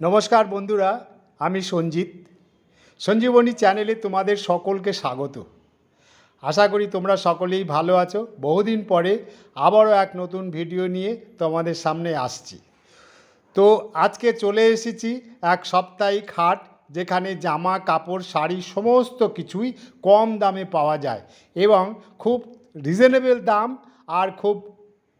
নমস্কার বন্ধুরা, আমি সঞ্জিত। সঞ্জীবনী চ্যানেলে তোমাদের সকলকে স্বাগত। আশা করি তোমরা সকলেই ভালো আছো। বহুদিন পরে আবারও এক নতুন ভিডিও নিয়ে তোমাদের সামনে আসছি। তো আজকে চলে এসেছি এক সাপ্তাহিক হাট, যেখানে জামা, কাপড়, শাড়ি সমস্ত কিছুই কম দামে পাওয়া যায় এবং খুব রিজনেবল দাম আর খুব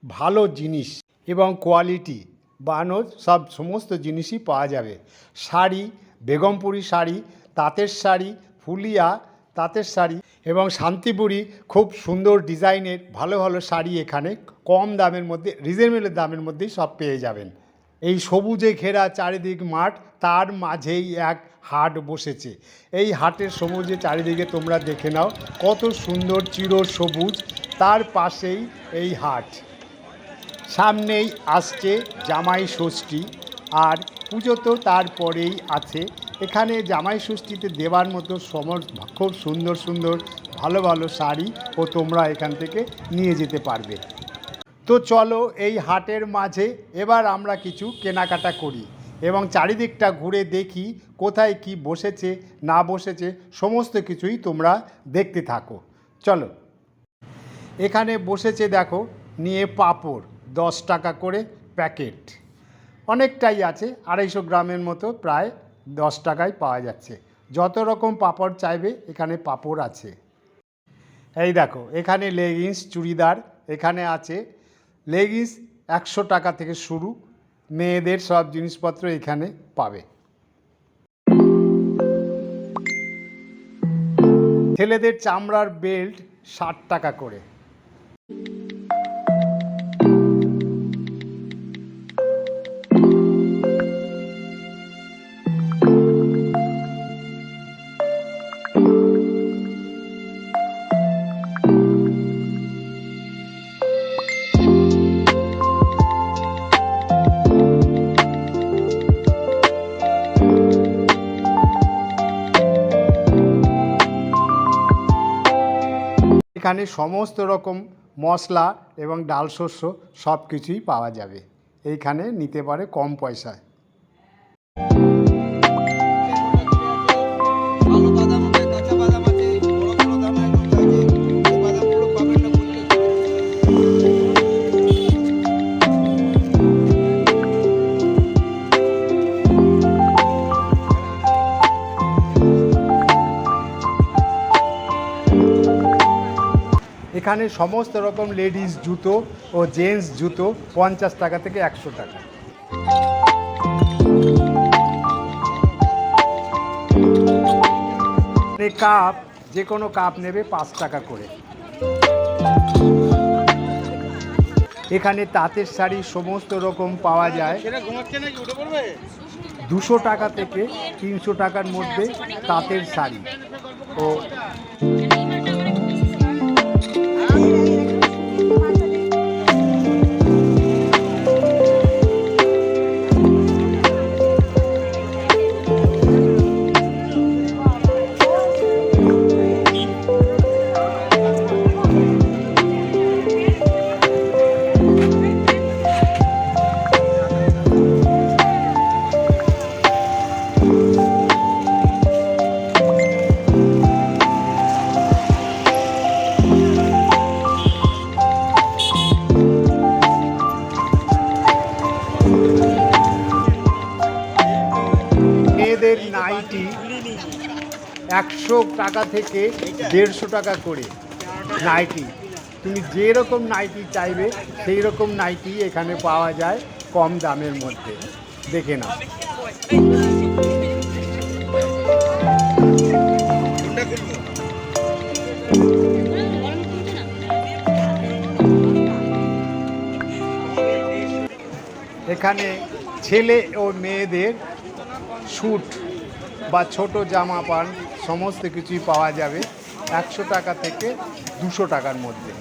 ভালো জিনিস এবং কোয়ালিটি বানো সব সমস্ত জিনিসই পাওয়া যাবে। শাড়ি, বেগমপুরি শাড়ি, তাঁতের শাড়ি, ফুলিয়া, তাঁতের শাড়ি এবং শান্তিপুরি খুব সুন্দর ডিজাইনের ভালো ভালো শাড়ি এখানে কম দামের মধ্যে রিজনেবল দামের মধ্যেই সব পেয়ে যাবেন। এই সবুজে ঘেরা চারিদিক মাঠ, তার মাঝেই এক হাট বসেছে। এই হাটের সবুজে চারিদিকে তোমরা দেখে নাও, কত সুন্দর চির সবুজ তার পাশেই এই হাট। সামনেই আসছে জামাই ষষ্ঠী, আর পুজো তো তারপরেই আছে। এখানে জামাই ষষ্ঠীতে দেওয়ার মতো সমর, খুব সুন্দর সুন্দর ভালো ভালো শাড়ি ও তোমরা এখান থেকে নিয়ে যেতে পারবে। তো চলো এই হাটের মাঝে এবার আমরা কিছু কেনাকাটা করি এবং চারিদিকটা ঘুরে দেখি কোথায় কি বসেছে, না বসেছে, সমস্ত কিছুই তোমরা দেখতে থাকো। চলো। এখানে বসেছে দেখো, নিয়ে পাঁপড়। দশ টাকা করে প্যাকেট। অনেকটাই আছে, আড়াইশো গ্রামের মতো প্রায় দশ টাকায় পাওয়া যাচ্ছে। যত রকম পাপড় চাইবে, এখানে পাপড় আছে। এই দেখো, এখানে লেগিংস, চুড়িদার, এখানে আছে। লেগিংস একশো টাকা থেকে শুরু, মেয়েদের সব জিনিসপত্র এখানে পাবে। ছেলেদের চামড়ার বেল্ট ষাট টাকা করে। এখানে সমস্ত রকম মশলা এবং ডাল শস্য সব কিছুই পাওয়া যাবে। এইখানে নিতে পারে কম পয়সায়। এখানে সমস্ত রকম লেডিস জুতো ও জেন্টস জুতো পঞ্চাশ টাকা থেকে একশো টাকা। কাপ, যে কোনো কাপ নেবে পাঁচ টাকা করে। এখানে তাঁতের শাড়ি সমস্ত রকম পাওয়া যায়। দুশো টাকা থেকে তিনশো টাকার মধ্যে তাঁতের শাড়ি। ও একশো টাকা থেকে দেড়শো টাকা করে নাইটি। তুমি যেরকম নাইটি চাইবে সেই রকম নাইটি এখানে পাওয়া যায় কম দামের মধ্যে। দেখে নাও। এখানে ছেলে ও মেয়েদের স্যুট বা ছোট জামা প্যান্ট সমস্ত কিছুই পাওয়া যাবে একশো টাকা থেকে দুশো টাকার মধ্যে।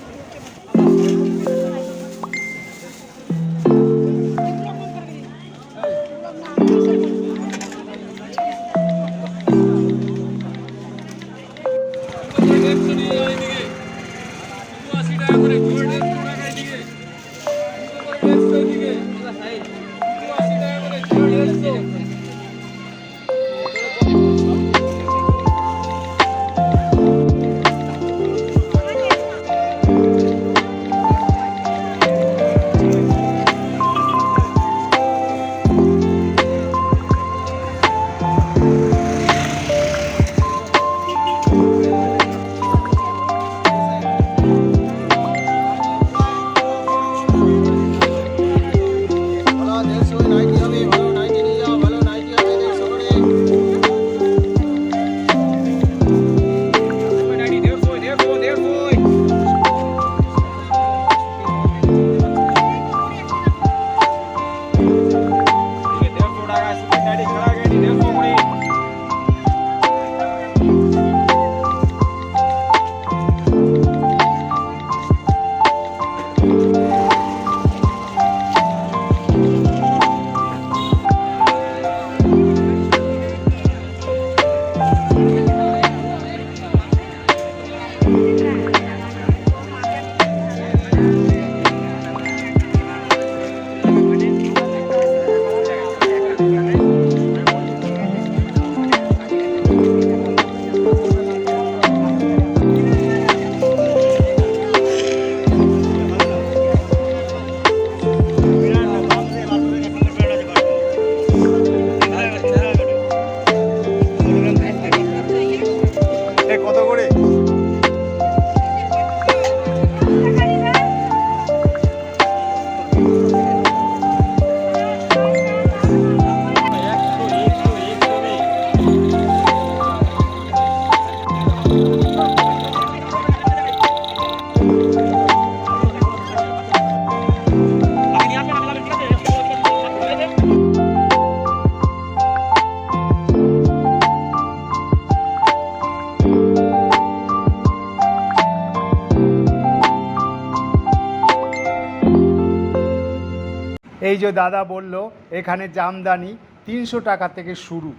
এই যে দাদা বলল, এখানে জামদানি তিনশো টাকা থেকে শুরু।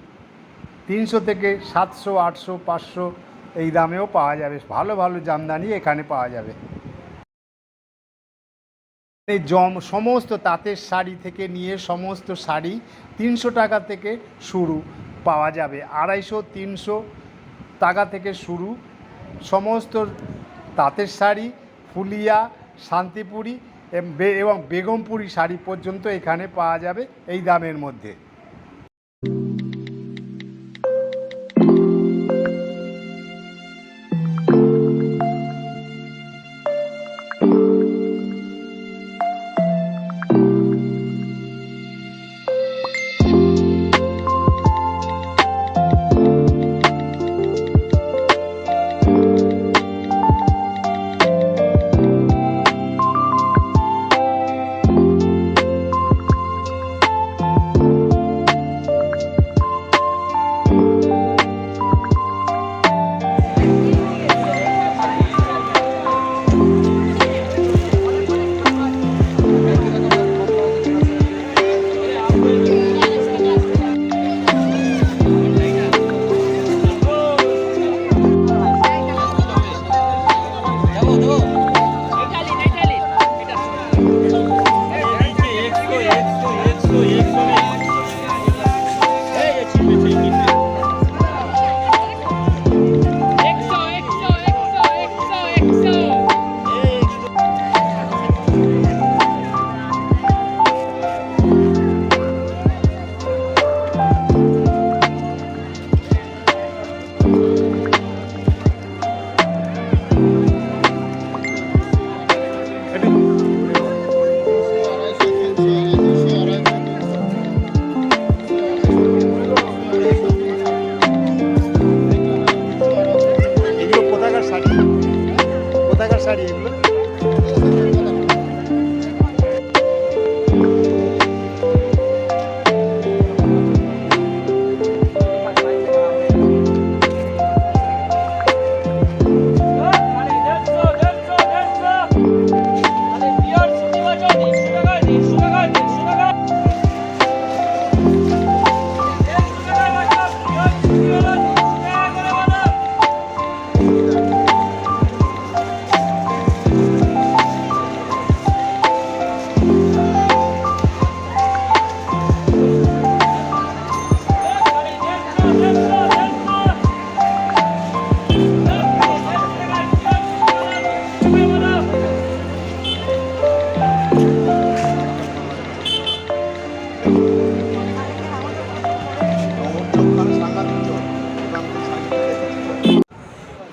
তিনশো থেকে সাতশো, আটশো, পাঁচশো এই দামেও পাওয়া যাবে। ভালো ভালো জামদানি এখানে পাওয়া যাবে। এই জম, সমস্ত তাঁতের শাড়ি থেকে নিয়ে সমস্ত শাড়ি তিনশো টাকা থেকে শুরু পাওয়া যাবে। আড়াইশো, তিনশো টাকা থেকে শুরু সমস্ত তাঁতের শাড়ি, ফুলিয়া, শান্তিপুরি এবং বেগমপুরি শাড়ি পর্যন্ত এখানে পাওয়া যাবে এই দামের মধ্যে।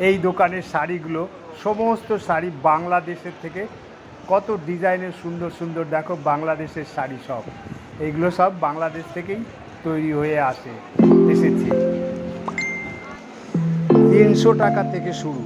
এই দোকানের শাড়িগুলো, সমস্ত শাড়ি বাংলাদেশের থেকে কত ডিজাইনের সুন্দর সুন্দর দেখো বাংলাদেশের শাড়ি সব। এইগুলো সব বাংলাদেশ থেকেই তৈরি হয়ে আসে, এসেছে। তিনশো টাকা থেকে শুরু।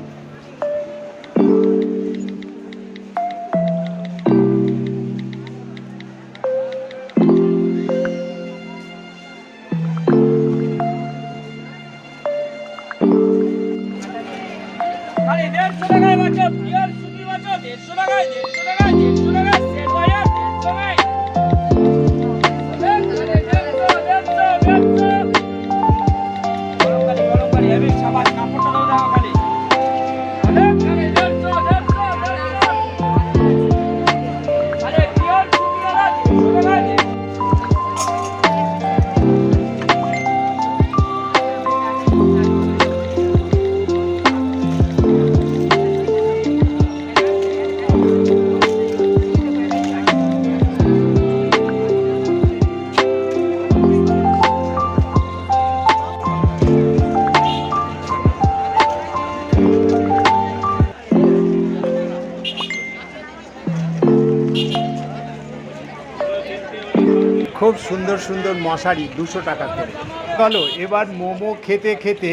সুন্দর মশারি দুশো টাকা করে। চলো, এবার মোমো খেতে খেতে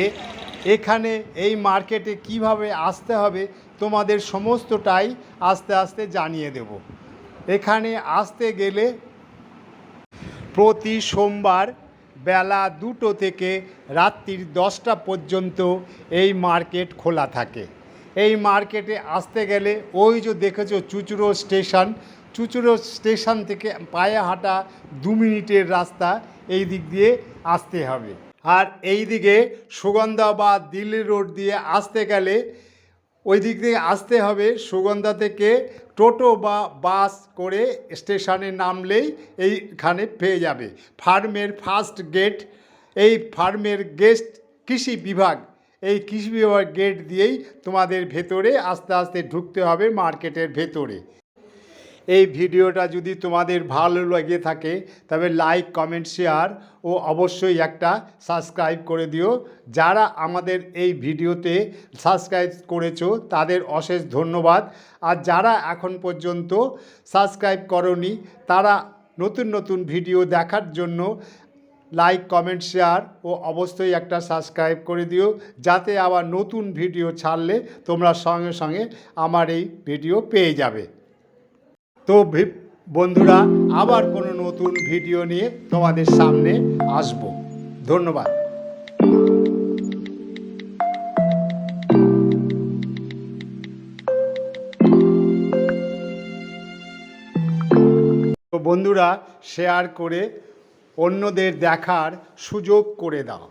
এখানে এই মার্কেটে কীভাবে আসতে হবে তোমাদের সমস্তটাই আস্তে আস্তে জানিয়ে দেব। এখানে আসতে গেলে প্রতি সোমবার বেলা দুটো থেকে রাত্রির দশটা পর্যন্ত এই মার্কেট খোলা থাকে। এই মার্কেটে আসতে গেলে ওই যে দেখেছ চুচুড়ো স্টেশন চুচুড়ো স্টেশন থেকে পায়ে হাঁটা দু মিনিটের রাস্তা এই দিক দিয়ে আসতে হবে। আর এই দিকে সুগন্ধা বা দিল্লি রোড দিয়ে আসতে গেলে ওই দিক থেকে আসতে হবে সুগন্ধা থেকে টোটো বা বাস করে স্টেশনে নামলেই এইখানে পেয়ে যাবে। ফার্মের ফার্স্ট গেট, এই ফার্মের গেস্ট কৃষি বিভাগ, এই কৃষি বিভাগ গেট দিয়েই তোমাদের ভেতরে আস্তে আস্তে ঢুকতে হবে মার্কেটের ভেতরে। এই ভিডিওটা যদি তোমাদের ভালো লেগে থাকে, তবে লাইক কমেন্ট শেয়ার ও অবশ্যই একটা সাবস্ক্রাইব করে দিও। যারা আমাদের এই ভিডিওতে সাবস্ক্রাইব করেছ, তাদের অশেষ ধন্যবাদ। আর যারা এখন পর্যন্ত সাবস্ক্রাইব করনি, তারা নতুন নতুন ভিডিও দেখার জন্য লাইক কমেন্ট শেয়ার ও অবশ্যই একটা সাবস্ক্রাইব করে দিও, যাতে আবার নতুন ভিডিও ছাড়লে তোমরা সঙ্গে সঙ্গে আমার এই ভিডিও পেয়ে যাবে। তো বন্ধুরা, আবার কোনো নতুন ভিডিও নিয়ে তোমাদের সামনে আসব। ধন্যবাদ। তো বন্ধুরা শেয়ার করে অন্যদের দেখার সুযোগ করে দাও।